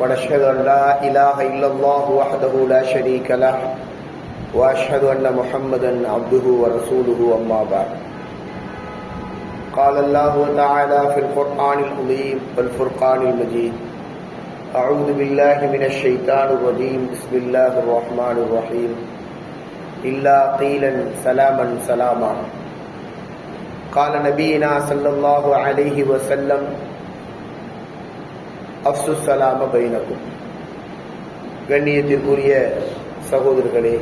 ونشهد أن لا إله إلا الله وحده لا شريك له، وأشهد أن محمدا عبده ورسوله أما بعد. قال الله تعالى في القرآن العظيم، والفرقان المجيد أعوذ بالله من الشيطان الرجيم، بسم الله الرحمن الرحيم. إلا قيلا سلاما سلاما. قال نبينا صلى الله عليه وسلم அப்சுசலாம பைனக்கும். கண்ணியத்திற்குரிய சகோதரர்களே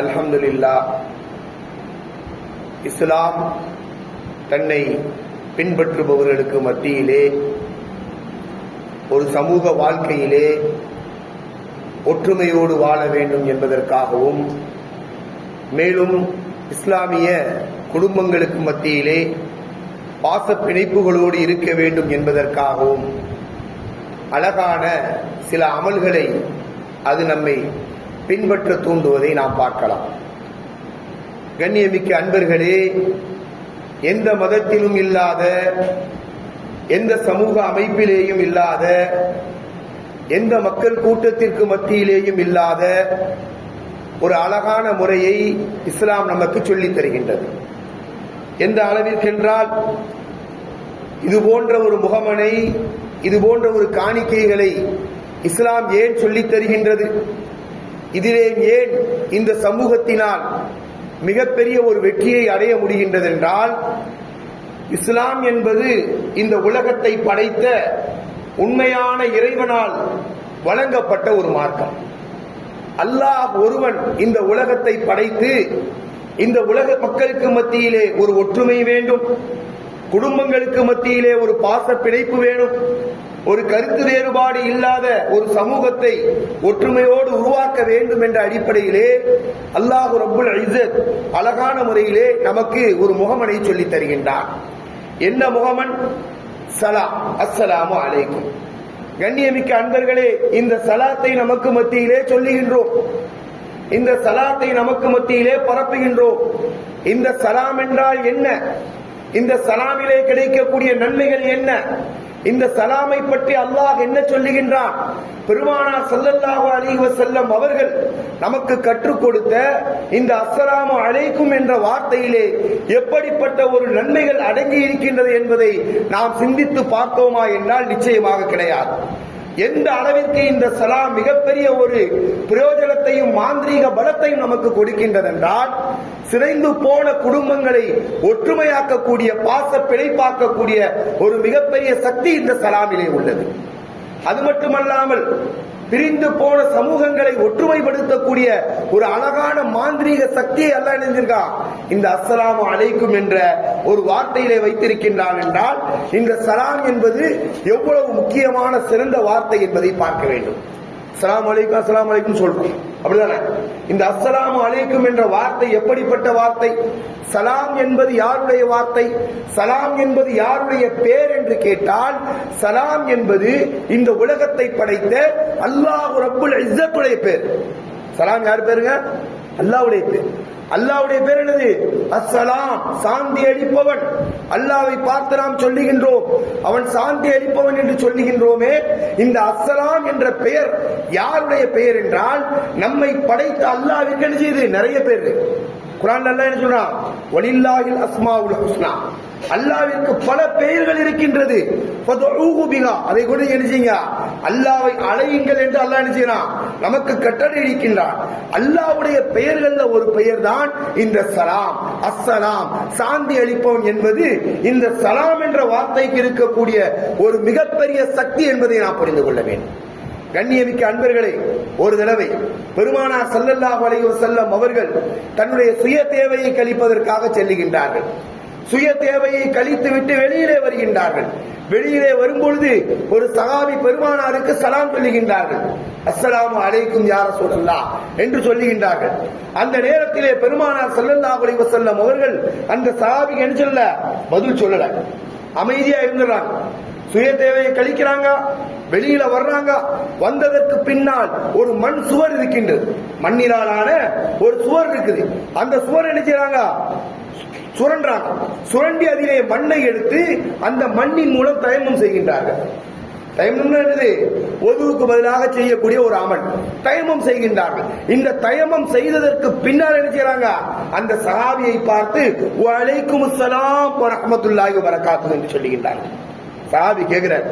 அல்ஹம்துல்லா இஸ்லாம் தன்னை பின்பற்றுபவர்களுக்கு மத்தியிலே ஒரு சமூக வாழ்க்கையிலே ஒற்றுமையோடு வாழ வேண்டும் என்பதற்காகவும் மேலும் இஸ்லாமிய குடும்பங்களுக்கு மத்தியிலே பாச பிணைப்புகளோடு இருக்க வேண்டும் என்பதற்காகவும் அழகான சில அமல்களை அது நம்மை பின்பற்ற தூண்டுவதை நாம் பார்க்கலாம். கண்ணியமிக்க அன்பர்களே எந்த மதத்திலும் இல்லாத எந்த சமூக அமைப்பிலேயும் இல்லாத எந்த மக்கள் கூட்டத்திற்கு மத்தியிலேயும் இல்லாத ஒரு அழகான முறையை இஸ்லாம் நமக்கு சொல்லித் தருகின்றது. எந்த அளவிற்கென்றால் இது போன்ற ஒரு முகமனை இது போன்ற ஒரு காணிக்கைகளை இஸ்லாம் ஏன் சொல்லித் தருகின்றது? இதிலே ஏன் இந்த சமூகத்தினால் மிகப்பெரிய ஒரு வெற்றியை அடைய முடிகின்றது என்றால் இஸ்லாம் என்பது இந்த உலகத்தை படைத்த உண்மையான இறைவனால் வழங்கப்பட்ட ஒரு மார்க்கம். அல்லாஹ் ஒருவன் இந்த உலகத்தை படைத்து இந்த உலக மக்களுக்கு மத்தியிலே ஒரு ஒற்றுமை வேண்டும் குடும்பங்களுக்கு மத்தியிலே ஒரு பாச பிணைப்பு வேணும் ஒரு கருத்து வேறுபாடு இல்லாத ஒரு சமூகத்தை ஒற்றுமையோடு உருவாக்க வேண்டும் என்ற அடிப்படையிலே அல்லாஹு ரபுல் இஸ்ஸத் அழகான முறையிலே நமக்கு ஒரு முகமனை சொல்லித் தருகின்றார் என்ன முகமன்? சலாம் அஸ்ஸலாமு அலைக்கும். கண்ணியமிக்க அன்பர்களே இந்த சலாத்தை நமக்கு மத்தியிலே சொல்லுகின்றோம். இந்த சலாத்தை நமக்கு மத்தியிலே பரப்புகின்றோம். இந்த சலாம் என்றால் என்ன? இந்த சலாமிலே கிடைக்கக்கூடிய நன்மைகள் என்ன? இந்த சலாமை பற்றி அல்லாஹ் என்ன சொல்லுகின்றான்? பெருமானார் சல்லல்லாஹு அலைஹி செல்லம் அவர்கள் நமக்கு கற்றுக் கொடுத்த இந்த அஸ்ஸலாமு அலைக்கும் என்ற வார்த்தையிலே எப்படிப்பட்ட ஒரு நன்மைகள் அடங்கி இருக்கின்றது என்பதை நாம் சிந்தித்து பார்த்தோமா என்றால் நிச்சயமாக கிடையாது. எந்த அளவிற்கு இந்த சலாம் மிகப்பெரிய ஒரு பிரயோஜனத்தையும் மாந்திரீக பலத்தையும் நமக்கு கொடுக்கின்றது என்றால் சிதைந்து போன குடும்பங்களை ஒற்றுமையாக்கக்கூடிய பாச பிழைப்பாக்கக்கூடிய ஒரு மிகப்பெரிய சக்தி இந்த சலாமிலே உள்ளது. அது மட்டுமல்லாமல் பிரிந்து போன சமூகங்களை ஒற்றுமைப்படுத்தக்கூடிய ஒரு அழகான மாந்திரீக சக்தியை அல்ல இணைஞ்சிருக்கான் இந்த அஸ்ஸலாமு அலைக்கும் என்ற ஒரு வார்த்தையிலே வைத்திருக்கின்றான் என்றால் இந்த சலாம் என்பது எவ்வளவு முக்கியமான சிறந்த வார்த்தை என்பதை பார்க்க வேண்டும். சலாம் அலைக்கும் அஸ்லாம் அலைக்கும் சொல்றோம். அப்படிதானே? இந்த அஸ்லாம் அலைக்கும் என்ற வார்த்தை எப்படிப்பட்ட வார்த்தை? சலாம் என்பது யாருடைய வார்த்தை? சலாம் என்பது யாருடைய பேர் என்று கேட்டால் சலாம் என்பது இந்த உலகத்தை படைத்த அல்லாஹ் ரப்புல் இஸ்ஸத்துடைய பேர். சலாம் யார் பேருங்க? அல்லாவுடைய பேர். அல்லாவுடைய பேர் என்னது? அஸ்ஸலாம். சாந்தி அளிப்பவன். அல்லாவை பார்த்து நாம் சொல்லுகின்றோம். அவன் சாந்தி அளிப்பவன் என்று சொல்லுகின்றோமே. இந்த அஸ்ஸலாம் என்ற பெயர் யாருடைய பெயர் என்றால் நம்மை படைத்த அல்லாவிற்கு என்ன நிறைய பேர். குரான் அல்லா என்ன சொல்றான்? ஒலில்லாஹில் அஸ்மாவுல் ஹுஸ்னா. அல்லாவிற்கு பல பெயர்கள் இருக்கின்றது. அதை கூட நினைச்சீங்க. அல்லாவை அழையுங்கள் என்று அல்லாஹ் என்ன நமக்கு கட்டளை இருக்கின்றான். அல்லாவுடைய பெயர்கள்ல ஒரு பெயர் தான் இந்த சலாம். அஸ்ஸலாம் சாந்தி அளிப்பவன் என்பது இந்த சலாம் என்ற வார்த்தைக்கு இருக்கக்கூடிய ஒரு மிகப்பெரிய சக்தி என்பதை நாம் புரிந்து கொள்ள வேண்டும். கண்ணியமிக்க அன்பர்களே ஒரு தடவை பெருமானா சல்லல்லாஹ் அலைஹி வஸல்லம் அவர்கள் தன்னுடைய சுய தேவையை கழிப்பதற்காக செல்லுகின்றார்கள். சுய தேவையை கழித்து விட்டு வெளியிலே வருகின்றார்கள். வெளியிலே வரும்பொழுது ஒரு சகாபி பெருமானாருக்கு சலாம் சொல்லுகின்றார்கள். அஸ்ஸலாமு அலைக்கும் யார சொல்லலாம் என்று சொல்லுகின்றார்கள். அந்த நேரத்திலே பெருமானார் செல்லல்லா அலைஹி வஸல்லம் அவர்கள் அந்த சகாபிக்கு என்ன சொல்ல பதில் சொல்லல. அமைதியா இருந்துடுறாங்க. சுய தேவையை கழிக்கிறாங்க. வெளியில வர்றாங்க. வந்ததற்கு பின்னால் ஒரு மண் சுவர் இருக்கின்றது. மண்ணினாலான ஒரு சுவர் இருக்குது. அந்த சுவர் என்ன செய்யறாங்க சுரண்டாங்க சுரண்டி அதிலே மண்ணை எடுத்து அந்த மண்ணின் மூலம் தயமம் செய்கின்றார்கள். தயமம் என்னது? ஒதுவுக்கு பதிலாக செய்யக்கூடிய ஒரு அமல். தயமம் செய்கின்றார்கள். இந்த தயமம் செய்ததற்கு பின்னால் என்ன செய்யறாங்க? அந்த சஹாபியை பார்த்து வலைக்கும் சலாம் வரஹ்மத்துல்லாஹி வரகாத்து என்று சொல்லுகின்றார்கள். சஹாபி கேட்கிறார்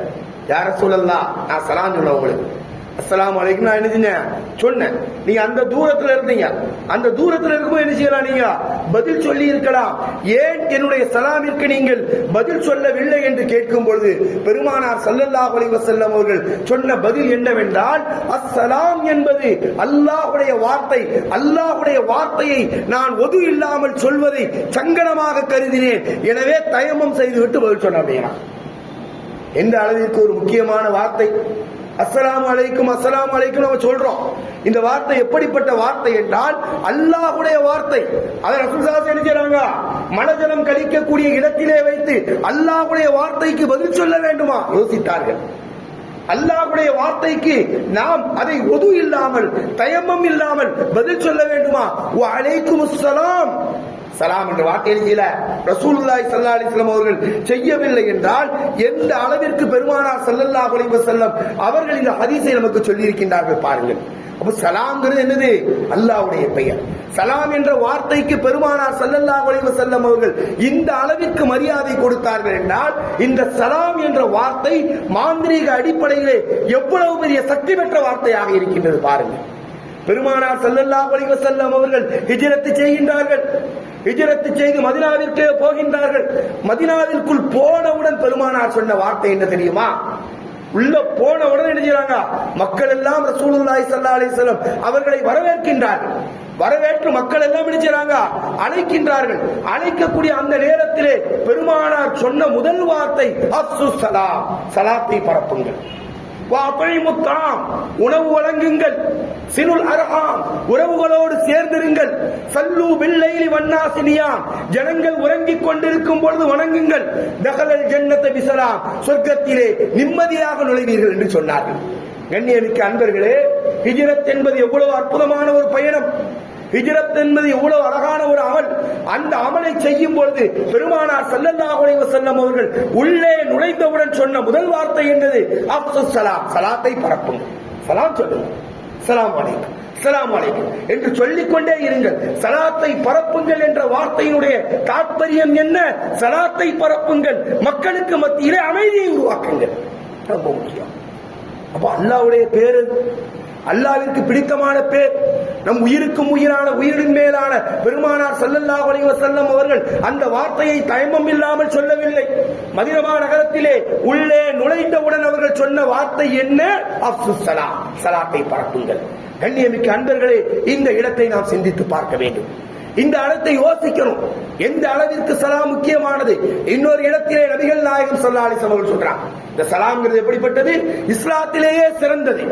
யார சொல்லலாம் நான் சலாம் சொல்ல உங்களுக்கு. அஸ்லாம் வலைக்கும் நான் என்ன செஞ்சேன் சொன்னேன். நீங்க அந்த தூரத்துல இருந்தீங்க. அந்த தூரத்துல இருக்கும்போது என்ன செய்யலாம் நீங்க? பதில் சொல்லி இருக்கலாம். ஏன் என்னுடைய சலாமிற்கு நீங்கள் பதில் சொல்லவில்லை என்று கேட்கும் பொழுது பெருமானார் சல்லல்லா அலைஹி செல்லம் அவர்கள் சொன்ன பதில் என்னவென்றால் அஸ்ஸலாம் என்பது அல்லாஹ்வுடைய வார்த்தை. அல்லாஹ்வுடைய வார்த்தையை நான் ஒது இல்லாமல் சொல்வதை சங்கடமாக கருதினேன். எனவே தயமம் செய்துவிட்டு பதில் சொன்ன அப்படின்னா எந்த அளவிற்கு ஒரு முக்கியமான வார்த்தை. அஸ்லாம் அலைக்கும் அஸ்லாம் அலைக்கும் நம்ம சொல்றோம். இந்த வார்த்தை எப்படிப்பட்ட வார்த்தை என்றால் அல்லாஹ்வுடைய வார்த்தை. அதை ரசூல் என்ன செய்றாங்க? மனஜலம் கழிக்கக்கூடிய இடத்திலே வைத்து அல்லாஹுடைய வார்த்தைக்கு பதில் சொல்ல வேண்டுமா? யோசித்தார்கள். அல்லாஹ்வுடைய வார்த்தைக்கு நாம் அதை ஒது இல்லாமல் தயமம் இல்லாமல் பதில் சொல்ல வேண்டுமா? அலைக்கும் அஸ்ஸலாம் சலாம் என்ற வார்த்தையில் செய்யல ரசூல்லாய் சல்லா அலிஸ்லாம் அவர்கள் செய்யவில்லை என்றால் எந்த அளவிற்கு பெருமானார் செல்லல்லா அலைஹி செல்லம் அவர்கள் இந்த ஹதீஸை நமக்கு சொல்லியிருக்கின்றார்கள் பாருங்கள். அப்ப சலாம்ங்கிறது என்னது? அல்லாஹ்வுடைய பெயர். சலாம் என்ற வார்த்தைக்கு பெருமானார் செல்லல்லா அலைஹி செல்லம் அவர்கள் இந்த அளவிற்கு மரியாதை கொடுத்தார்கள் என்றால் இந்த சலாம் என்ற வார்த்தை மாந்திரீக அடிப்படையிலே எவ்வளவு பெரிய சக்தி பெற்ற வார்த்தையாக இருக்கின்றது பாருங்கள். பெருமானார் ஸல்லல்லாஹு அலைஹி செல்லம் அவர்கள் ஹிஜரத்து செய்கின்றார்கள். இஜரத்து செய்து மதினாவிற்கு போகின்றார்கள். மதினாவிற்குள் போனவுடன் பெருமானார் சொன்ன வார்த்தை என்ன தெரியுமா? உள்ள போன உடனே என்ன செய்யறாங்க மக்கள் எல்லாம் ரசூலுல்லாஹி ஸல்லல்லாஹு அலைஹி வஸல்லம் அவர்களை வரவேற்கின்றார்கள் வரவேற்று மக்கள் எல்லாம் என்ன அழைக்கின்றார்கள். அழைக்கக்கூடிய அந்த நேரத்திலே பெருமானார் சொன்ன முதல் வார்த்தை அப்சு சலாம் சலாத்தை பரப்புங்கள். உணவு வழங்குங்கள். சினுல் அரஹாம். உறவுகளோடு சேர்ந்திருங்கள். சல்லு பில்லைலி வண்ணாசினியாம் ஜனங்கள் உறங்கிக் கொண்டிருக்கும் பொழுது வணங்குங்கள். தகலல் ஜன்னத்தை விசலாம் சொர்க்கத்திலே நிம்மதியாக நுழைவீர்கள் என்று சொன்னார்கள். கண்ணியமிக்க அன்பர்களே ஹிஜரத் என்பது எவ்வளவு அற்புதமான ஒரு பயணம். ஹிஜ்ரத் என்பது இவ்வளவு அழகான ஒரு அமல். அந்த அமலை செய்யும் பொழுது பெருமானார் ஸல்லல்லாஹு அலைஹி வஸல்லம் அவர்கள் உள்ளே நுழைந்தவுடன் சொன்ன முதல் வார்த்தை என்றது அப்துல் சலாம். சலாத்தை பரப்புங்கள் சலாம் சொல்லுங்க. சலாம் அலைக்கும். சலாம் அலைக்கும். என்று சொல்லிக்கொண்டே இருங்கள். சலாத்தை பரப்புங்கள் என்ற வார்த்தையினுடைய தாற்பயம் என்ன? சலாத்தை பரப்புங்கள். மக்களுக்கு மத்தியிலே அமைதியை உருவாக்குங்கள். ரொம்ப முக்கியம். அப்ப அல்லாவுடைய பேரு அல்லாவிற்கு பிடித்தமான பேர் நம் உயிருக்கும் உயிரான உயிரின் மேலான பெருமானார் செல்லல்லா அலைஹி செல்லம் அவர்கள் அந்த வார்த்தையை தயமம் இல்லாமல் சொல்லவில்லை. மதினமா நகரத்திலே உள்ளே நுழைந்தவுடன் அவர்கள் சொன்ன வார்த்தை என்ன? அப்சு சலாம் சலாத்தை பரப்புங்கள். கண்ணியமிக்க அன்பர்களே இந்த இடத்தை நாம் சிந்தித்து பார்க்க வேண்டும். இந்த இடத்தை யோசிக்கணும். எந்த அளவிற்கு சலாம் முக்கியமானது? இன்னொரு இடத்திலே நபிகள் நாயகம் ஸல்லல்லாஹு அலைஹி வஸல்லம் அவர்கள் இந்த சலாம்ங்கிறது எப்படிப்பட்டது? இஸ்லாத்திலேயே சிறந்தது.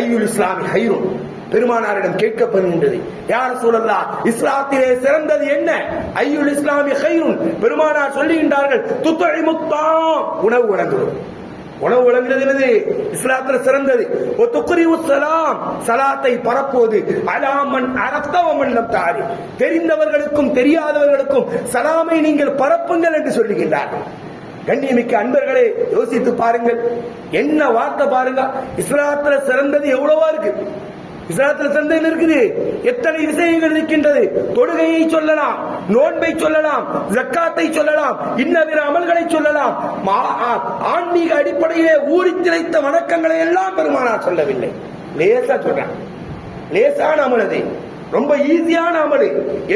ஐயுல் இஸ்லாமி ஹைரும். பெருமானாரிடம் கேட்கப்படுகின்றது யார் சூழல்லா இஸ்லாத்திலே சிறந்தது என்ன? ஐயுல் இஸ்லாமி கைரும் பெருமானார் சொல்லுகின்றார்கள் துத்தழி முத்தாம் உணவு வழங்குவது உணவு வழங்குறது என்னது? இஸ்லாத்துல சிறந்தது. ஒத்துக்குரி சலாம் சலாத்தை பரப்புவது. அலாமன் அரத்தவமன்னம் தாரி. தெரிந்தவர்களுக்கும் தெரியாதவர்களுக்கும் சலாமை நீங்கள் பரப்புங்கள் என்று சொல்லுகின்றார்கள். கண்ணியமிக்க அன்பர்களே யோசித்து பாருங்கள். என்ன வார்த்தை பாருங்க? இஸ்லாத்துல சிறந்தது எவ்வளவா இருக்கு. இஸ்லாத்தில் சந்தையில் இருக்குது. எத்தனை விஷயங்கள் இருக்கின்றது? தொழுகையை சொல்லலாம் நோன்பை சொல்லலாம் ஜக்காத்தை சொல்லலாம் இன்னவிர அமல்களை சொல்லலாம். மா- ஆ- ஆன்மீக அடிப்படையிலே ஊறி திளைத்த வணக்கங்களை எல்லாம் பெருமானார் சொல்லவில்லை. லேசா சொல்றாங்க லேசான அமல் அது ரொம்ப ஈஸியான அமல்.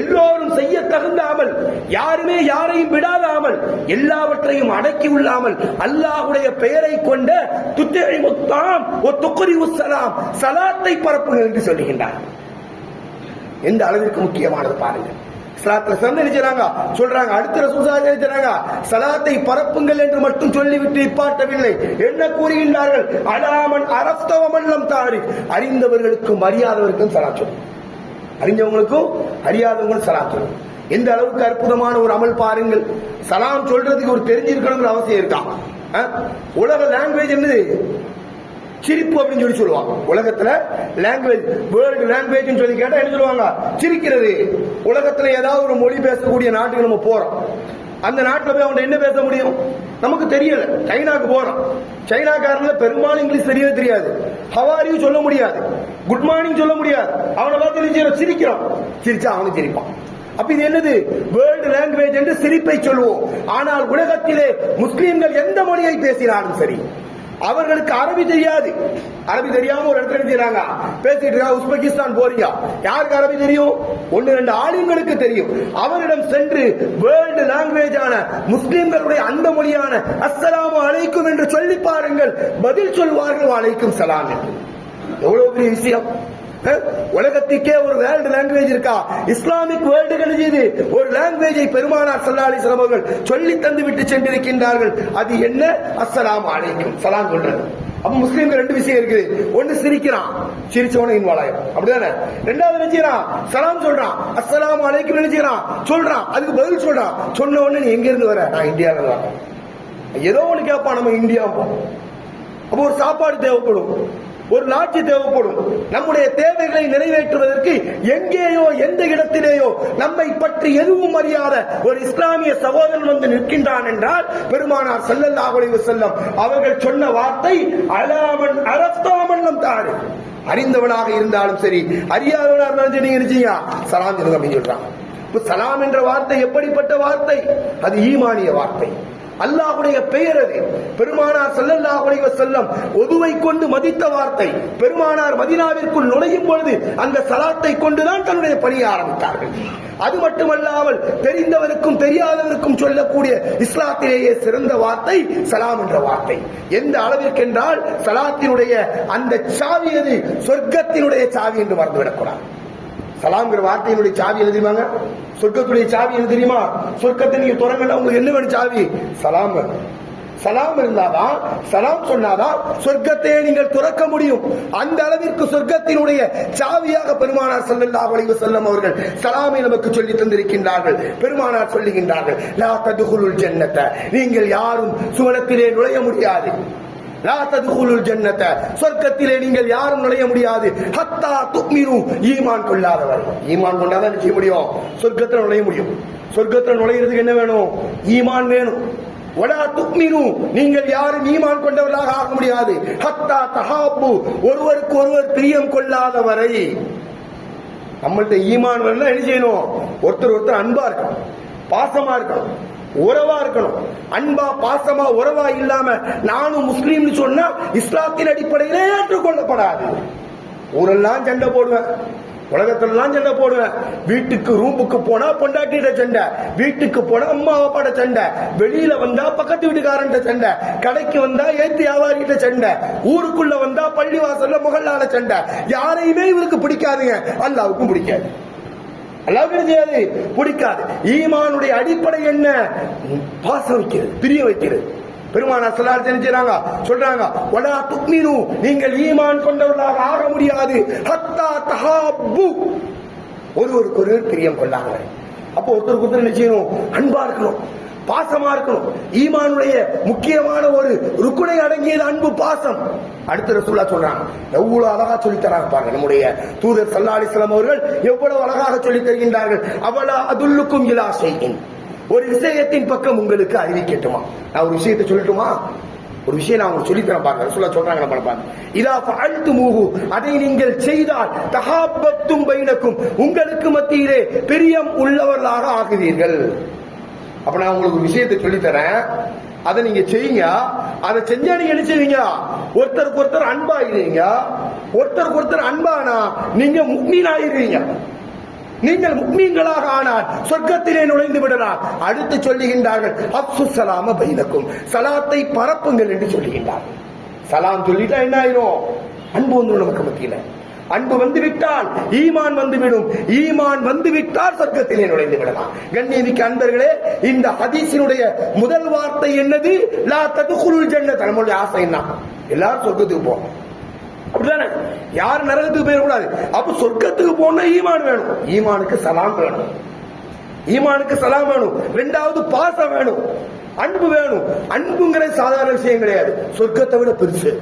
எல்லோரும் செய்ய தகுந்த அமல். யாருமே யாரையும் விடாத அமல். எல்லாவற்றையும் அடக்கி உள்ளாமல் அல்லாஹுடைய அல்லாஹ்வுடைய பெயரை கொண்ட துத்தேழி முத்தாம் ஒ துக்குரி உசலாம் சலாத்தை பரப்புங்கள் என்று சொல்லுகின்றார். எந்த அளவிற்கு முக்கியமானது பாருங்கள். சலாத்துல சிறந்து நினைச்சாங்க சொல்றாங்க அடுத்த ரசூசா நினைச்சாங்க சலாத்தை பரப்புங்கள் என்று மட்டும் சொல்லிவிட்டு நிப்பாட்டவில்லை என்ன கூறுகின்றார்கள்? அலாமன் அரஸ்தவமல்லம் தாரி அறிந்தவர்களுக்கும் அறியாதவர்களுக்கும் சலா சொல்லு அறிஞ்சவங்களுக்கும் அறியாதவங்களும் சலாம் சொல்லு. எந்த அளவுக்கு அற்புதமான ஒரு அமல் பாருங்கள். சலாம் சொல்றதுக்கு ஒரு தெரிஞ்சிருக்கணுங்கிற அவசியம் இருக்கான் உலக லாங்குவேஜ் என்னது? சிரிப்பு அப்படின்னு சொல்லி சொல்லுவாங்க. உலகத்துல லாங்குவேஜ் வேர்ல்டு லாங்குவேஜ் சொல்லி கேட்டா என்ன சொல்லுவாங்க? சிரிக்கிறது. உலகத்துல ஏதாவது ஒரு மொழி பேசக்கூடிய நாட்டுக்கு நம்ம போறோம். அந்த நாட்டில் போய் அவங்க என்ன பேச முடியும்? நமக்கு தெரியல. சைனாக்கு போறோம். சைனாக்காரங்கள பெரும்பாலும் இங்கிலீஷ் தெரியவே தெரியாது. ஹவாரியும் சொல்ல முடியாது. குட் மார்னிங் சொல்ல முடியாது. அவனை பார்த்து சிரிக்கிறோம் சிரிச்சா அவனும் சிரிப்பான். அப்ப இது என்னது? வேர்ல்டு லாங்குவேஜ் என்று சிரிப்பை சொல்வோம் ஆனால் உலகத்திலே முஸ்லீம்கள் எந்த மொழியை பேசினாலும் சரி அவர்களுக்கு அரபி தெரியாது. அரபி தெரியாம ஒரு இடத்துல செய்யறாங்க பேசிட்டு இருக்கா உஸ்பெகிஸ்தான் போறீங்க யாருக்கு அரபி தெரியும்? ஒன்னு ரெண்டு ஆளுங்களுக்கு தெரியும். அவரிடம் சென்று வேர்ல்டு லாங்குவேஜான முஸ்லிம்களுடைய அந்த மொழியான அஸ்ஸலாமு அழைக்கும் என்று சொல்லி பாருங்கள். பதில் சொல்வார்கள் அழைக்கும் சலாம் என்று. எவ்வளவு பெரிய விஷயம்? உலகத்துக்கே ஒரு வேர்ல்டு லாங்குவேஜ் இருக்கா? இஸ்லாமிக் வேர்ல்டு கணிஜது ஒரு லாங்குவேஜை பெருமானார் சல்லா அலிஸ்லாம் அவர்கள் சொல்லி தந்து விட்டு சென்றிருக்கின்றார்கள். அது என்ன? அஸ்ஸலாம் அலைக்கும். சலாம் சொல்றது அப்ப முஸ்லீம்கள் ரெண்டு விஷயம் இருக்குது. ஒன்னு சிரிக்கிறான். சிரிச்சவன இன்வால்வ் ஆயிரும் அப்படிதானே? ரெண்டாவது நினைச்சுக்கிறான் சலாம் சொல்றான். அஸ்ஸலாம் அலைக்கும் நினைச்சுக்கிறான் சொல்றான். அதுக்கு பதில் சொல்றான். சொன்ன உடனே நீ எங்க இருந்து வர? நான் இந்தியாவில் வரேன் ஏதோ ஒன்று கேட்பான் நம்ம இந்தியா அப்போ ஒரு சாப்பாடு தேவைப்படும். ஒரு லாட்சி தேவைப்படும். நம்முடைய தேவைகளை நிறைவேற்றுவதற்கு எங்கேயோ எந்த இடத்திலேயோ நம்மை பற்றி எதுவும் அறியாத ஒரு இஸ்லாமிய சகோதரன் வந்து நிற்கின்றான் என்றால் பெருமானார் ஸல்லல்லாஹு அலைஹி அவர்கள் சொன்ன வார்த்தை அலாமன் அரஸ்தாமன் தாரு அறிந்தவனாக இருந்தாலும் சரி அறியாதவனாக இருந்தாலும் சரி நீங்க சலாம் சொல்றான். சலாம் என்ற வார்த்தை எப்படிப்பட்ட வார்த்தை? அது ஈமானிய வார்த்தை. அல்லாஹுடைய பெயர் அது. பெருமானார் ஸல்லல்லாஹு செல்லம் ஒதுவை கொண்டு மதித்த வார்த்தை. பெருமானார் மதினாவிற்குள் நுழையும் பொழுது அந்த சலாத்தை கொண்டுதான் தன்னுடைய பணியை ஆரம்பித்தார்கள். அது மட்டுமல்லாமல் தெரிந்தவருக்கும் தெரியாதவருக்கும் சொல்லக்கூடிய இஸ்லாத்திலேயே சிறந்த வார்த்தை சலாம் என்ற வார்த்தை. எந்த அளவிற்கென்றால் சலாத்தினுடைய அந்த சாவி அது சொர்க்கத்தினுடைய சாவி என்று மறந்துவிடக்கூடாது. சலாம்ங்கிற வார்த்தையினுடைய சாவி என்ன சொர்க்கத்துடைய சாவி என்ன தெரியுமா? சொர்க்கத்தை நீங்க திறங்கன்னா உங்களுக்கு என்ன வேணும் சாவி? சலாம் சலாம் இருந்தாதான் சலாம் சொன்னாதான் சொர்க்கத்தை நீங்கள் துறக்க முடியும். அந்த அளவிற்கு சொர்க்கத்தினுடைய சாவியாக பெருமானார் செல்லல்லா வளைவு செல்லும் அவர்கள் சலாமை நமக்கு சொல்லி தந்திருக்கின்றார்கள். பெருமானார் சொல்லுகின்றார்கள் லா நீங்கள் யாரும் சுவனத்திலே நுழைய முடியாது. லா சொர்க்கத்திலே நீங்கள் யாரும் நுழைய முடியாது. ஹத்தா துக்மினு ஈமான் கொள்ளாதவர். ஈமான் கொண்டாதான் செய்ய முடியும்? சொர்க்கத்தில் நுழைய முடியும். சொர்க்கத்தில் நுழையிறதுக்கு என்ன வேணும்? ஈமான் வேணும். வடா துக்மினு நீங்கள் யாரும் ஈமான் கொண்டவர்களாக ஆக முடியாது. ஹத்தா தஹாப்பு ஒருவருக்கு ஒருவர் பிரியம் கொள்ளாதவரை. நம்மள்ட்ட ஈமான் வரல என்ன செய்யணும்? ஒருத்தர் ஒருத்தர் அன்பா இருக்கணும். பாசமா இருக்கணும். உறவா இருக்கணும். அன்பா பாசமா உறவா இல்லாம நானும் முஸ்லீம்னு சொன்னா இஸ்லாத்தின் அடிப்படையிலே ஏற்றுக்கொள்ளப்படாது. ஊரெல்லாம் சண்டை போடுவேன். உலகத்திலலாம் சண்டை போடுவேன். வீட்டுக்கு ரூமுக்கு போனா பொண்டாட்டிட்ட சண்டை. வீட்டுக்கு போனா அம்மா அப்பாட சண்டை. வெளியில வந்தா பக்கத்து வீட்டுக்காரன்ட்ட சண்டை. கடைக்கு வந்தா ஏத்து வியாபாரிகிட்ட சண்டை. ஊருக்குள்ள வந்தா பள்ளி வாசல்ல முகல்லால சண்டை. யாரையுமே இவருக்கு பிடிக்காதுங்க. அல்லாவுக்கும் பிடிக்காது. அல்லாவுக்கு என்ன செய்யாது பிடிக்காது. ஈமானுடைய அடிப்படை என்ன? பாசம் வைக்கிறது பிரிய வைக்கிறது. பெருமான அசலார் செய்றாங்க சொல்றாங்க வடா துக்மினு. நீங்கள் ஈமான் கொண்டவர்களாக ஆக முடியாது. ஹத்தா தஹாபு. ஒருவருக்கு ஒருவர் பிரியம் கொள்ளாங்க அப்போ ஒருத்தருக்கு ஒருத்தர் என்ன செய்யணும்? அன்பா இருக்கணும். பாசமா இருக்கணும். ஈமானுடைய முக்கியமான ஒரு ருக்குனை அடங்கியது அன்பு பாசம். அடுத்த ரசூல்லா சொல்றாங்க. எவ்வளவு அழகா சொல்லி தராங்க பாருங்க. நம்முடைய தூதர் சல்லா அலிஸ்லாம் அவர்கள் எவ்வளவு அழகாக சொல்லி தருகின்றார்கள். அவளா அதுல்லுக்கும் இலா செய்யின் ஒரு விஷயத்தின் பக்கம் உங்களுக்கு அறிவிக்கட்டுமா? நான் ஒரு விஷயத்தை சொல்லட்டுமா? ஒரு விஷயம் நான் உங்களுக்கு சொல்லி தரேன் பாருங்க. ரசூல்லா சொல்றாங்க நம்ம பாருங்க இதா ஃபஅல்து மூஹு அதை நீங்கள் செய்தால் தஹாபத்தும் பைனக்கும் உங்களுக்கு மத்தியிலே பிரியம் உள்ளவர்களாக ஆகுவீர்கள். அப்ப நான் உங்களுக்கு ஒரு விஷயத்தை சொல்லித்தரேன். அதை நீங்க செய்யுங்க. அதை செஞ்சா நீங்க என்ன செய்வீங்க? ஒருத்தருக்கு ஒருத்தர் அன்பாயிருவீங்க. ஒருத்தருக்கு ஒருத்தர் அன்பானா நீங்க முக்மீன் ஆயிருவீங்க நீங்கள் முக்மீன்களாக ஆனால் சொர்க்கத்திலே நுழைந்து விடலாம். அடுத்து சொல்லுகின்றார்கள் அப்சு சலாம பைதக்கும் சலாத்தை பரப்புங்கள் என்று சொல்லுகின்றார்கள். சலாம் சொல்லிட்டா என்ன ஆயிரும்? அன்பு வந்துடும் நமக்கு மத்தியில. அன்பு வந்துவிட்டால் ஈமான் வந்துவிடும். ஈமான் வந்துவிட்டால் சொர்க்கத்திலே நுழைந்து விடலாம். கண்ணியமிக்க அன்பர்களே இந்த ஹதீஸினுடைய முதல் வார்த்தை என்னது? லா ததுகுல் ஜன்ன நம்மளுடைய ஆசை என்ன? எல்லாரும் சொர்க்கத்துக்கு போகணும் அப்படிதானே யார் நரகத்துக்கு போயிடக்கூடாது. அப்ப சொர்க்கத்துக்கு போனா ஈமான் வேணும். ஈமானுக்கு சலாம் வேணும். ஈமானுக்கு சலாம் வேணும். ரெண்டாவது பாசம் வேணும். அன்பு வேணும். அன்புங்கிற சாதாரண விஷயம் கிடையாது. சொர்க்கத்தை விட பெருசு.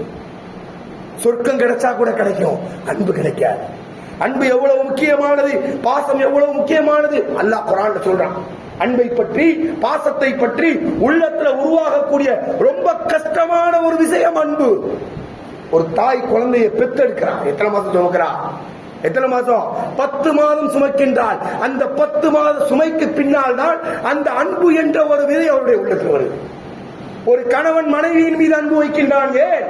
சொர்க்கம் கிடைச்சா கூட கிடைக்கும். அன்பு கிடைக்காது. அன்பு எவ்வளவு முக்கியமானது? பாசம் எவ்வளவு முக்கியமானது? அல்லாஹ் குரான் சொல்றான். அன்பை பற்றி பாசத்தை பற்றி உள்ளத்துல உருவாகக்கூடிய ரொம்ப கஷ்டமான ஒரு விஷயம் அன்பு. ஒரு தாய் குழந்தையை பெத்தெடுக்கிறான் எத்தனை மாசம் சுமக்கிறா? எத்தனை மாசம்? பத்து மாதம் சுமக்கின்றால் அந்த பத்து மாத சுமைக்கு பின்னால் தான் அந்த அன்பு என்ற ஒரு விதை அவருடைய உள்ளத்தில் வருது. ஒரு கணவன் மனைவியின் மீது அன்பு வைக்கின்றான் ஏன்?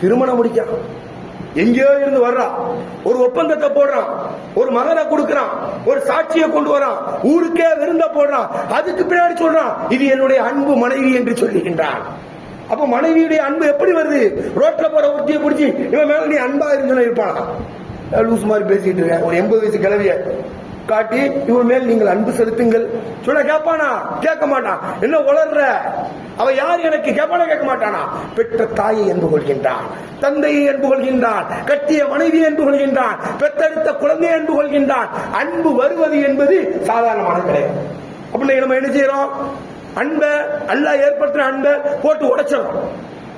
திருமணம் முடிக்கிறான். எங்கேயோ இருந்து வர்றான். ஒரு ஒப்பந்தத்தை போடுறான். ஒரு மகனை கொடுக்கறான். ஒரு சாட்சியை கொண்டு வரான். ஊருக்கே விருந்த போடுறான். அதுக்கு பின்னாடி சொல்றான் இது என்னுடைய அன்பு மனைவி என்று சொல்லுகின்றான். அப்ப மனைவியுடைய அன்பு எப்படி வருது? ரோட்ல போற ஒட்டியை பிடிச்சி இவன் மேல நீ அன்பா இருந்துன்னு இருப்பானா. லூஸ் மாதிரி பேசிட்டு இருக்கேன். ஒரு எண்பது வயசு கிளவிய. காட்டி இவன் மேல் நீங்கள் அன்பு செலுத்துங்கள். சொன்ன கேட்பானா கேட்க மாட்டான் என்ன உளர்ற? அவ யார் எனக்கு கேட்பானா கேட்க மாட்டானா. பெற்ற தாயை அன்பு கொள்கின்றான். தந்தையை அன்பு கொள்கின்றான். கட்டிய மனைவி அன்பு கொள்கின்றான். பெத்தெடுத்த குழந்தையை அன்பு கொள்கின்றான். அன்பு வருவது என்பது சாதாரணமான கிடையாது அப்படின்னு நம்ம என்ன செய்யறோம்? அன்பை அல்லாஹ் ஏற்படுத்தின அன்பை போட்டு உடைச்சிடறோம்.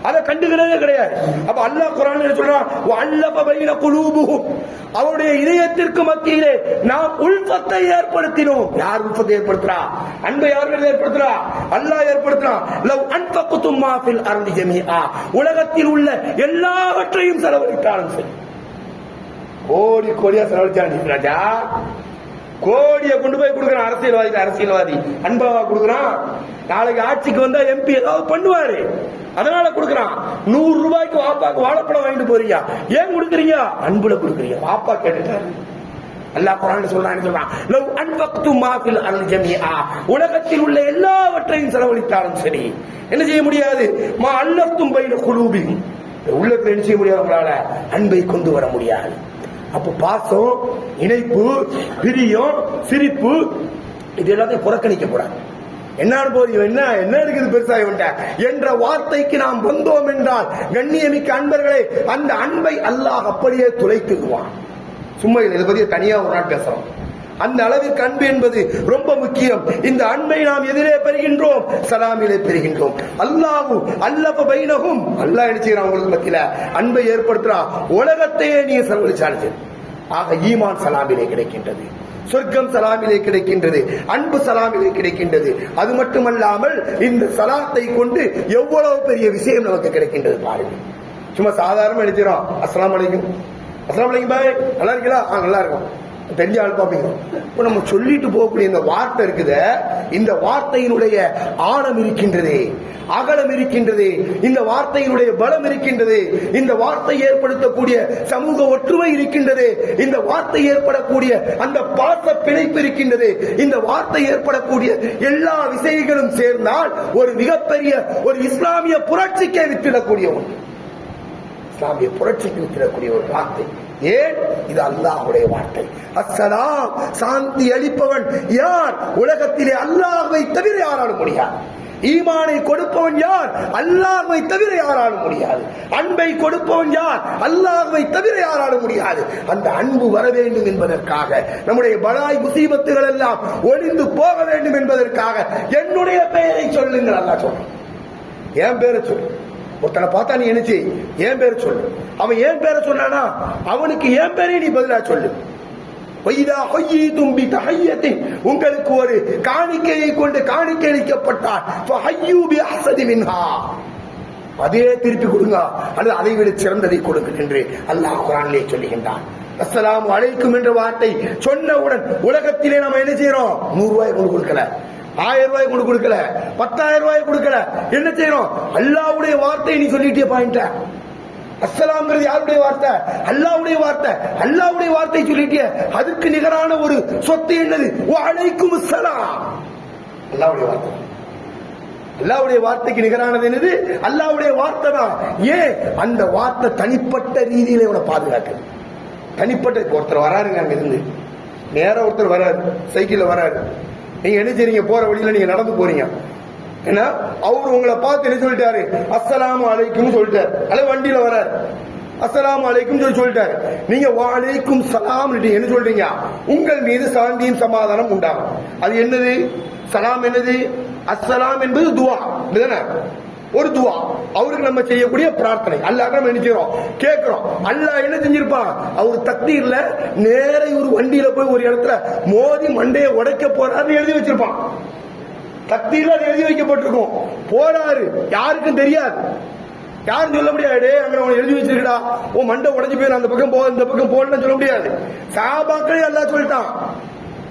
அதை கண்டுகிறதே கிடையாது. அப்ப அல்லாஹ் குரான் சொல்றான்? அல்லப பைன அவருடைய இதயத்திற்கு மத்தியிலே நாம் உள்பத்தை ஏற்படுத்தினோம். யார் உள்பத்தை ஏற்படுத்துறா? அன்பை யார்கள் ஏற்படுத்துறா? அல்லாஹ் ஏற்படுத்துறான். லவ் அன்பக்குத்தும் மாஃபில் அருள் ஜமீஆ. உலகத்தில் உள்ள எல்லாவற்றையும் செலவழித்தாலும் சரி. கோடி கோடியா செலவழிச்சான் ராஜா. கோடியை கொண்டு போய் கொடுக்குறான் அரசியல்வாதி அரசியல்வாதி. அன்பாவா கொடுக்குறான். நாளைக்கு ஆட்சிக்கு வந்தா எம்பி ஏதாவது பண்ணுவாரு. அதனால நூறு ரூபாய்க்கு வாப்பாக்கு வாழைப்பழம் வாங்கிட்டு போறீங்க ஏன் கொடுக்குறீங்க? அன்புல கொடுக்குறீங்க. வாப்பா கேட்டுட்டாரு. அல்லாஹ் குரான் சொல்றான் சொல்றான்? லவ் அன்பக்து மா அல் அர்தி உலகத்தில் உள்ள எல்லாவற்றையும் செலவழித்தாலும் சரி என்ன செய்ய முடியாது? மா அல்லத்தும் பைன குலூபியும் உள்ளத்தில் என்ன செய்ய முடியாது உங்களால? அன்பை கொண்டு வர முடியாது. அப்ப பாசம் இணைப்பு பிரியம் சிரிப்பு இது எல்லாத்தையும் புறக்கணிக்க கூடாது. என்னன்னு போது என்ன? என்ன இருக்குது பெருசா இவன்ட்ட என்ற வார்த்தைக்கு நாம் வந்தோம் என்றால் கண்ணியமிக்க அன்பர்களே அந்த அன்பை அல்லாஹ் அப்படியே துளைத்துக்குவான். சும்மா இதை பத்தி தனியா ஒரு நாள் பேசுறோம். அந்த அளவிற்கு அன்பு என்பது ரொம்ப முக்கியம். இந்த அன்பை நாம் எதிரே பெறுகின்றோம் சலாமிலே பெறுகின்றோம். அல்லாஹு அல்லப்ப பைனகும் அல்லாஹ் நினைச்சுக்கிறான் உங்களுக்கு மத்தியில? அன்பை ஏற்படுத்துறா. உலகத்தையே நீ செலவழிச்சாலும் ஆக ஈமான் சலாமிலே கிடைக்கின்றது. சொர்க்கம் சலாமிலே கிடைக்கின்றது அன்பு சலாமிலே கிடைக்கின்றது. அது மட்டுமல்லாமல் இந்த சலாத்தை கொண்டு எவ்வளவு பெரிய விஷயம் நமக்கு கிடைக்கின்றது பாருங்க. சும்மா சாதாரண நினைச்சிடும் அஸ்லாம் வலைக்கும் அஸ்லாம் வலைக்கும் பாய். நல்லா இருக்கீங்களா? ஆ நல்லா இருக்கும். தெரிஞ்ச ஆள் பார்ப்பீங்க இப்போ நம்ம சொல்லிட்டு போகக்கூடிய இந்த வார்த்தை இருக்குது. இந்த வார்த்தையினுடைய ஆழம் இருக்கின்றது. அகலம் இருக்கின்றது. இந்த வார்த்தையினுடைய பலம் இருக்கின்றது. இந்த வார்த்தை ஏற்படுத்தக்கூடிய சமூக ஒற்றுமை இருக்கின்றது. இந்த வார்த்தை ஏற்படக்கூடிய அந்த பாச பிணைப்பு இருக்கின்றது. இந்த வார்த்தை ஏற்படக்கூடிய எல்லா விஷயங்களும் சேர்ந்தால் ஒரு மிகப்பெரிய ஒரு இஸ்லாமிய புரட்சிக்கே வித்திடக்கூடிய ஒன்று இஸ்லாமிய புரட்சிக்கு வித்திடக்கூடிய ஒரு வார்த்தை. ஏன்? இது அல்லாஹுடைய வார்த்தை. அஸ்ஸலாம் சாந்தி அளிப்பவன் யார்? உலகத்திலே அல்லாஹை தவிர யாராலும் முடியாது. ஈமானை கொடுப்பவன் யார்? அல்லாஹ்வை தவிர யாராலும் முடியாது. அன்பை கொடுப்பவன் யார்? அல்லாஹ்வை தவிர யாராலும் முடியாது. அந்த அன்பு வர வேண்டும் என்பதற்காக நம்முடைய பலாய் முசீபத்துகள் எல்லாம் ஒளிந்து போக வேண்டும் என்பதற்காக என்னுடைய பெயரை சொல்லுங்கள் அல்லா சொல்றேன் என் பேரை சொல்லு. ஒருத்தனை பார்த்தா நீ என்ன என் பேர் சொல்லு. அவன் என் பேரை சொன்னானா? அவனுக்கு ஏன் பேரே நீ பதிலா சொல்லு. வைதா ஹொய்யி தும்பி தஹையத்தின். உங்களுக்கு ஒரு காணிக்கையை கொண்டு காணிக்கை அளிக்கப்பட்டால் அதே திருப்பி கொடுங்க. அல்லது அதை விட சிறந்ததை கொடுங்க என்று அல்லாஹ் குரானிலே சொல்லுகின்றான். அஸ்லாம் அலைக்கும் என்ற வார்த்தை சொன்னவுடன் உலகத்திலே நம்ம என்ன செய்யறோம்? நூறு ரூபாய் கொண்டு கொடுக்கல. ஆயிரம் ரூபாய் கொண்டு கொடுக்கல. பத்தாயிரம் ரூபாய் கொடுக்கல. என்ன செய்யறோம் அல்லாவுடைய வார்த்தை நீ சொல்லிட்டே பாயிண்ட அஸ்ஸலாம்ங்கிறது யாருடைய வார்த்தை? அல்லாவுடைய வார்த்தை. அல்லாவுடைய வார்த்தை சொல்லிட்டே அதுக்கு நிகரான ஒரு சொத்து என்னது? அழைக்கும் அஸ்ஸலாம். அல்லாவுடைய வார்த்தை. அல்லாவுடைய வார்த்தைக்கு நிகரானது என்னது? அல்லாவுடைய வார்த்தை தான். ஏன்? அந்த வார்த்தை தனிப்பட்ட ரீதியில இவனை பாதுகாக்குது. தனிப்பட்ட ஒருத்தர் வராருங்க அங்க இருந்து நேரம் ஒருத்தர் வராரு. சைக்கிள்ல வராரு. நீங்க என்ன செய்றீங்க போற வழியில நீங்க நடந்து போறீங்க. ஏன்னா அவர் உங்களை பார்த்து என்ன சொல்லிட்டாரு? அஸ்ஸலாம் அலைக்கும் சொல்லிட்டாரு. அல்ல வண்டியில வரார் அஸ்லாம் அலைக்கும் சொல்லி சொல்லிட்டாரு. நீங்க வாழைக்கும் சலாம் என்ன சொல்றீங்க? உங்கள் மீது சாந்தியும் சமாதானம் உண்டாகும். அது என்னது? சலாம் என்னது? அஸ்ஸலாம் என்பது துவா. இதுதானே ஒரு துவா. அவருக்கு நம்ம செய்யக்கூடிய பிரார்த்தனை. அல்லாஹ் நம்ம என்ன கேட்கிறோம். அல்லாஹ் என்ன செஞ்சிருப்பான் அவர் தக்தீர்ல நேர ஒரு வண்டியில போய் ஒரு இடத்துல மோதி மண்டையை உடைக்க போறாருன்னு எழுதி வச்சிருப்பான். தக்தீர்ல அது எழுதி வைக்கப்பட்டிருக்கும். போறாரு. யாருக்கும் தெரியாது. யாரும் சொல்ல முடியாது அங்க அவன் எழுதி வச்சிருக்கடா. உன் மண்டை உடஞ்சு போயிடும் அந்த பக்கம் போ இந்த பக்கம் போன்னு சொல்ல முடியாது. சாபாக்களே எல்லாம் சொல்லிட்டான்.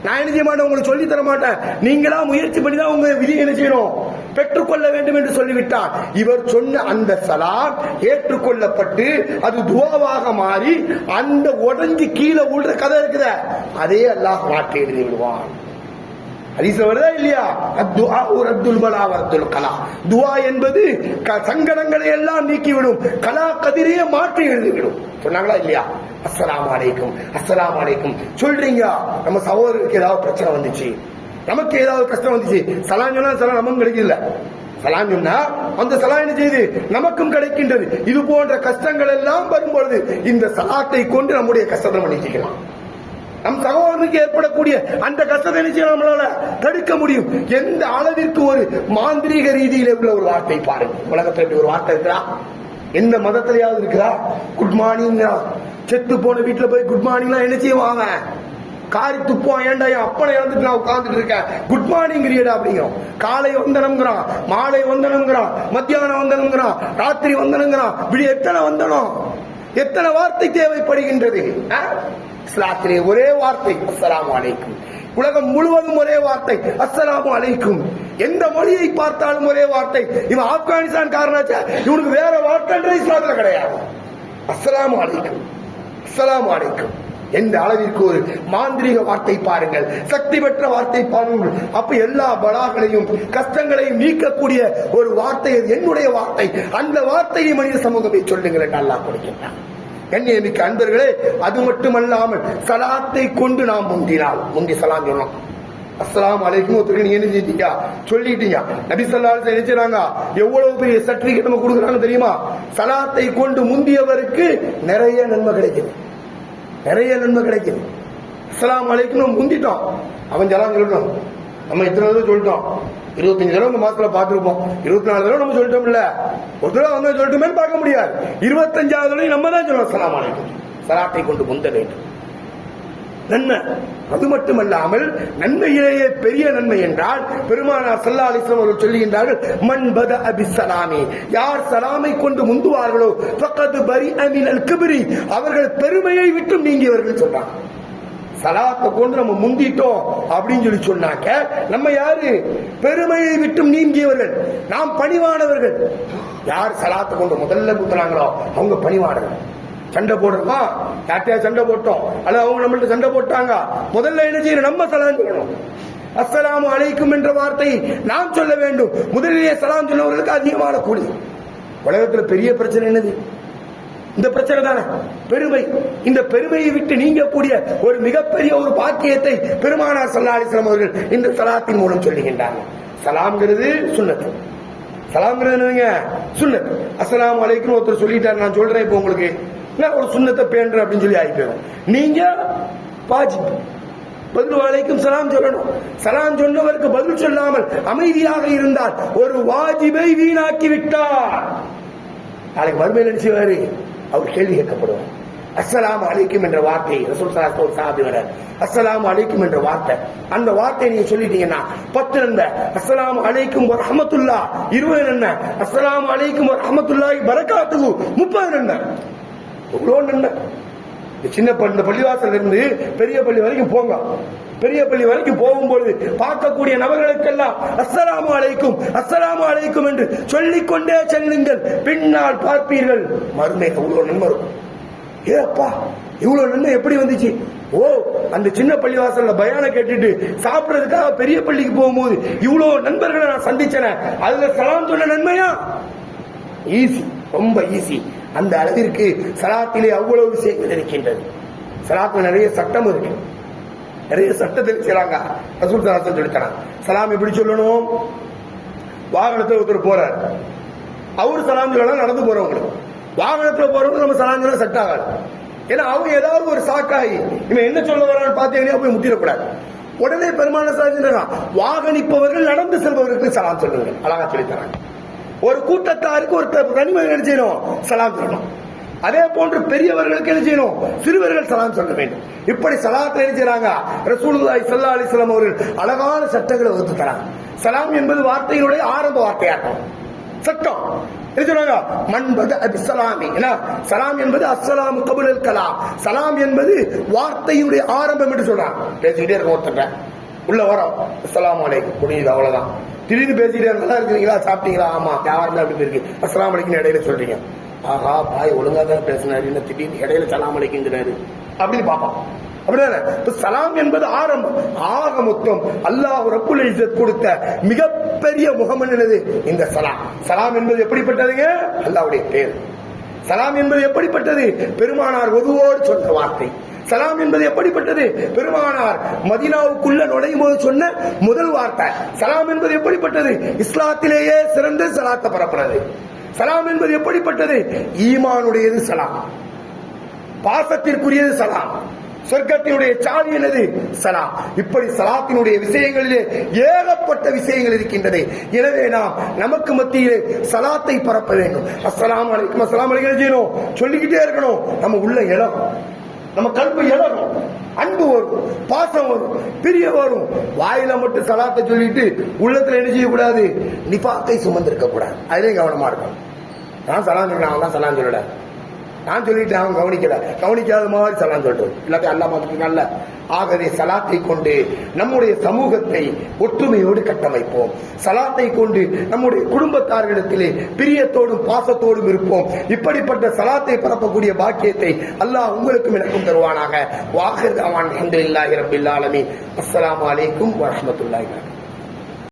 நான் என்ன செய்ய மாட்டேன்? உங்களுக்கு சொல்லி தர மாட்டேன். நீங்களா முயற்சி பண்ணி தான் உங்க விதியை என்ன செய்யணும்? பெற்றுக்கொள்ள வேண்டும் என்று சொல்லிவிட்டார். இவர் சொன்ன அந்த சலாம் ஏற்றுக்கொள்ளப்பட்டு அது துவாவாக மாறி அந்த உடஞ்சி கீழே உள்ள கதை இருக்குத. அதே அல்லாஹ் மாற்றி எழுதி விடுவான். வருதா இல்லையா? அத்துஆ ரத்துல் பலா வரத்துல் கலா. என்பது க- சங்கடங்களை எல்லாம் நீக்கிவிடும். கலா கதிரையே மாற்றி எழுதிவிடும். சொன்னாங்களா இல்லையா? அஸ்லாம் அலைக்கும் அஸ்ஸலாமு அலைக்கும். சொல்றீங்க நம்ம சகோதரருக்கு ஏதாவது பிரச்சனை வந்துச்சு? நமக்கு ஏதாவது கஷ்டம் வந்துச்சு? சலாம் சொன்னா சலாம் நமக்கும் கிடைக்கல. சலாம் சொன்னா அந்த சலாம் என்ன செய்து? நமக்கும் கிடைக்கின்றது. இது போன்ற கஷ்டங்கள் எல்லாம் வரும்பொழுது இந்த சலாத்தை கொண்டு நம்முடைய கஷ்டத்தை நம்ம நீக்கிக்கலாம். நம் சகோதரனுக்கு ஏற்படக்கூடிய அந்த கஷ்டத்தை என்ன நம்மளால? தடுக்க முடியும். எந்த அளவிற்கு ஒரு மாந்திரீக ரீதியில உள்ள ஒரு வார்த்தை பாருங்க உலகத்தில் ஒரு வார்த்தை இருக்கிறா எந்த மதத்திலேயாவது இருக்கிறா குட் மார்னிங் செத்து போன வீட்டுல போய் குட் மார்னிங் என்ன செய்வாங்க காரி துப்புவான். ஏன்டா என் அப்பனை இறந்துட்டு நான் உட்காந்துட்டு இருக்கேன்? குட் மார்னிங் கிரியடா அப்படிங்கிறோம் காலை வந்தனம்ங்கிறான். மாலை வந்தனம்ங்கிறான். மத்தியானம் வந்தனம்ங்கிறான். ராத்திரி வந்தனங்கிறான் இப்படி எத்தனை வந்தனம் எத்தனை வார்த்தை தேவைப்படுகின்றது? ஆ? இஸ்லாத்திலே ஒரே வார்த்தை. அஸ்லாம் அலைக்கும். உலகம் முழுவதும் ஒரே வார்த்தை. அஸ்ஸலாமு அலைக்கும். எந்த மொழியை பார்த்தாலும் ஒரே வார்த்தை. இவன் ஆப்கானிஸ்தான் காரணாச்சா இவனுக்கு வேற வார்த்தைன்ற இஸ்லாத்துல கிடையாது. அஸ்லாம் அலைக்கும். அஸ்லாம் அலைக்கும். எந்த அளவிற்கு ஒரு மாந்திரீக வார்த்தை பாருங்கள் சக்தி பெற்ற வார்த்தை பாருங்கள். அப்ப எல்லா பலாகளையும் கஷ்டங்களையும் நீக்கக்கூடிய ஒரு வார்த்தை என்னுடைய வார்த்தை. அந்த வார்த்தையை மனித சமூகமே சொல்லுங்கள் என்று அல்லாஹ் கொடுக்கின்றான். கண்ணியமிக்க அன்பர்களே அது மட்டுமல்லாமல் சலாத்தை கொண்டு நாம் முந்தினால் முந்தி சலாம் சொன்னோம். அஸ்லாம் அலைக்கும் ஒருத்தருக்கு நீங்க என்ன செஞ்சீங்க சொல்லிட்டீங்க. நபி ஸல்லல்லாஹு நினைச்சாங்க என்ன எவ்வளவு பெரிய சர்டிபிகேட் நம்ம கொடுக்குறாங்க தெரியுமா? சலாத்தை கொண்டு முந்தியவருக்கு நிறைய நன்மை கிடைக்குது. நிறைய நன்மை கிடைக்குது. அஸ்லாம் அலைக்கும் நம்ம முந்திட்டோம். அவன் ஜலாம் சொல்லணும் நம்ம இத்தனை தடவை சொல்லிட்டோம். இருபத்தஞ்சு தடவை இந்த மாசத்துல பார்த்துருப்போம். இருபத்தி நாலு தடவை நம்ம சொல்லிட்டோம்ல. ஒரு தடவை அவங்க சொல்லிட்டோமே பார்க்க முடியாது. இருபத்தஞ்சாவது தடவை நம்ம தான் சொல்லுவோம் சலாம் அலைக்கும். சலாத்தை கொண்டு முந்த வேண்டும். நன்மை. அது மட்டுமல்லாமல் நன்மையிலேயே பெரிய நன்மை என்றால் பெருமானார் சல்லா அலிஸ்லாம் அவர்கள் சொல்லுகின்றார்கள் மண்பத அபி சலாமி. யார் சலாமை கொண்டு முந்துவார்களோ பக்கத்து பரி அமினல் கிபிரி. அவர்கள் பெருமையை விட்டு நீங்கியவர்கள் சொல்றாங்க சலாத்தை கொண்டு நம்ம முந்திட்டோம் அப்படின்னு சொல்லி சொன்னாக்க நம்ம யாரு? பெருமையை விட்டும் நீங்கியவர்கள். நாம் பணிவானவர்கள். யார் சலாத்தை கொண்டு முதல்ல குத்துறாங்களோ அவங்க பணிவானவர்கள். சண்டை போடுறோமா? யார்ட்டையா சண்டை போட்டோம்? அல்லது அவங்க நம்மள்ட்ட சண்டை போட்டாங்க? முதல்ல என்ன செய்யணும்? நம்ம சலாம் சொல்லணும். அஸ்ஸலாமு அலைக்கும் என்ற வார்த்தை நாம் சொல்ல வேண்டும். முதலிலேயே சலாம் சொன்னவர்களுக்கு அதிகமான கூலி. உலகத்தில் பெரிய பிரச்சனை என்னது? இந்த பிரச்சனை தானே. பெருமை. இந்த பெருமையை விட்டு நீங்கக்கூடிய ஒரு மிகப்பெரிய ஒரு பாக்கியத்தை பெருமானார் சல்லா அலிஸ்லாம் அவர்கள் இந்த சலாத்தின் மூலம் சொல்லுகின்றாங்க சலாம்ங்கிறது சுண்ணத்து. சலாம்ங்கிறது என்னங்க சுண்ணத் அஸ்லாம் அலைக்கும் ஒருத்தர் சொல்லிட்டார். நான் சொல்றேன் இப்போ உங்களுக்கு. நான் ஒரு சுண்ணத்தை பேண்டுறேன் அப்படின்னு சொல்லி ஆகி போயிடும். நீங்க வாஜிப். பதில் அலைக்கும் சலாம் சொல்லணும். சலாம் சொன்னவருக்கு பதில் சொல்லாமல் அமைதியாக இருந்தால் ஒரு வாஜிபை வீணாக்கி விட்டார். நாளைக்கு மறுமையில் நினைச்சுவாரு அவர் கேள்வி கேட்கப்படுவார் அஸ்ஸலாமு அலைக்கும் என்ற வார்த்தை ரசூல் சலாத்து ஒரு சாபி வர. அலைக்கும் என்ற வார்த்தை. அந்த வார்த்தையை நீங்க சொல்லிட்டீங்கன்னா பத்து நண்ப அஸ்ஸலாம் அலைக்கும் ஒரு ரஹமத்துல்லா இருபது நண்ப அஸ்ஸலாம் அலைக்கும் ஒரு ரஹமத்துல்லாஹி பரக்காத்துகு முப்பது நன்மை எவ்வளோ நன்மை சின்ன இந்த பள்ளிவாசல் இருந்து பெரிய பள்ளி வரைக்கும் போங்க. பெரிய பள்ளி வரைக்கும் போகும்பொழுது பார்க்கக்கூடிய நபர்களுக்கெல்லாம் அஸ்ஸலாமு அலைக்கும் அஸ்ஸலாமு அலைக்கும் என்று சொல்லிக்கொண்டே செல்லுங்கள். பின்னால் பார்ப்பீர்கள். மருமை அவ்வளோ நன்மை இருக்கும் ஏப்பா இவ்வளவு நன்மை எப்படி வந்துச்சு? ஓ அந்த சின்ன பள்ளிவாசல்ல பயான கேட்டுட்டு சாப்பிட்றதுக்காக பெரிய பள்ளிக்கு போகும்போது இவ்வளவு நண்பர்களை நான் சந்திச்சேனே. அதுல சலாம் சொன்ன நன்மையா? ஈஸி ரொம்ப ஈஸி அந்த அளவிற்கு சலாத்திலே அவ்வளவு விஷயங்கள் இருக்கின்றது. சலாத்துல நிறைய சட்டம் இருக்கு. நிறைய சட்டத்தில் செய்யறாங்க ரசூல் சலாசம் சொல்லித்தரான் சலாம் எப்படி சொல்லணும்? வாகனத்தில் ஒருத்தர் போறார். அவரு சலாம் சொல்லலாம் நடந்து போறவங்களுக்கு வாகனத்தில் போறவங்க நம்ம சலாம் சொல்ல செட் ஆகாது. ஏன்னா அவங்க ஏதாவது ஒரு சாக்காகி இவன் என்ன சொல்ல வரான்னு பார்த்தீங்கன்னா போய் முட்டிடக்கூடாது. உடனே பெருமான சொல்றான் வாகனிப்பவர்கள் நடந்து செல்பவர்களுக்கு சலாம் சொல்லுங்க. அழகா சொல்லித் தராங்க ஒரு கூட்டத்தாருக்கு ஒருத்தர் தனிமனிதன் என்ன செய்யணும்? சலாம் சொல்லணும். அதே போன்று பெரியவர்களுக்கு என்ன செய்யணும்? சிறுவர்கள் சலாம் சொல்ல வேண்டும். இப்படி சலாத்தை என்ன செய்யறாங்க? ரசூலுல்லாய் சல்லா அலிஸ்லாம் அவர்கள் அழகான சட்டங்களை வகுத்து தராங்க. சலாம் என்பது வார்த்தையினுடைய ஆரம்ப வார்த்தையாகும். சட்டம். என்ன மண்பது அபிசலாமி என்ன? சலாம் என்பது அஸ்ஸலாமு கபுலல் கலாம். சலாம் என்பது வார்த்தையுடைய ஆரம்பம் என்று சொல்றான் பேசிக்கிட்டே இருக்க ஒருத்தர் உள்ள வரோம். அஸ்லாம் அலைக்கும். முடியுது அவ்வளவுதான். திடீர்னு பேசிக்கிட்டே நல்லா இருக்கிறீங்களா சாப்பிட்டீங்களா? ஆமா வியாபாரம் அப்படி இருக்கு. அஸ்லாம் அலைக்கும் இடையில சொல்றீங்க. ஆஹா பாய் ஒழுங்கா தான் பேசினாரு. என்ன திடீர்னு இடையில சலாம் அலைக்குங்கிறாரு அப்படின்னு பார்ப்போம் அப்படின்னா சலாம் என்பது ஆரம்பம். ஆக மொத்தம் அல்லாஹ் ரப்புல் கொடுத்த மிகப்பெரிய முகம் என்னது? இந்த சலாம் சலாம் என்பது எப்படிப்பட்டதுங்க? அல்லாவுடைய பேர். சலாம் என்பது எப்படிப்பட்டது? பெருமானார் ஒதுவோடு சொன்ன வார்த்தை. சலாம் என்பது எப்படிப்பட்டது? பெருமானார் மதினாவுக்குள்ள நுழையும் போது சொன்ன முதல் வார்த்தை. சலாம் என்பது எப்படிப்பட்டது? இஸ்லாத்திலேயே சிறந்து சலாத்தை பரப்புறது. சலாம் என்பது எப்படிப்பட்டது? ஈமானுடையது சலாம். பாசத்திற்குரியது சலாம். சொர்க்கத்தினுடைய சாவி என்னது? சலாம். இப்படி சலாத்தினுடைய விஷயங்களிலே ஏகப்பட்ட விஷயங்கள் இருக்கின்றது. எனவே நாம் நமக்கு மத்தியிலே சலாத்தை பரப்ப வேண்டும். அஸ்லாம் அலைக்கும். அஸ்லாம் அலைக்கும். செய்யணும்? சொல்லிக்கிட்டே இருக்கணும். நம்ம உள்ள இடம் நம்ம கல்வி இழகும் அன்பு வரும் பாசம் வரும் பிரிய வரும். வாயில மட்டும் சலாத்தை சொல்லிட்டு உள்ளத்துல என்ன செய்யக்கூடாது? நிபாக்கை சுமந்திருக்க கூடாது அதுலயும் கவனமா இருக்கும் நான் சலாம் சொல்றேன் அவன் தான் சலாம் சொல்லல. நான் சொல்லிட்டேன் அவன் கவனிக்கல. கவனிக்காத மாதிரி சலாம் சொல்றது. இல்லாட்டி அல்லா பார்த்துக்கல ஆகவே சலாத்தை கொண்டு நம்முடைய சமூகத்தை ஒற்றுமையோடு கட்டமைப்போம். சலாத்தை கொண்டு நம்முடைய குடும்பத்தார்களிடத்திலே பிரியத்தோடும் பாசத்தோடும் இருப்போம். இப்படிப்பட்ட சலாத்தை பரப்பக்கூடிய பாக்கியத்தை அல்லாஹ் உங்களுக்கும் எனக்கும் தருவானாக. வாகர் அவன் அஹமதுல்லாஹி ரபில் ஆலமீன். அஸ்லாம் அலைக்கும் வரமத்துல்லாஹி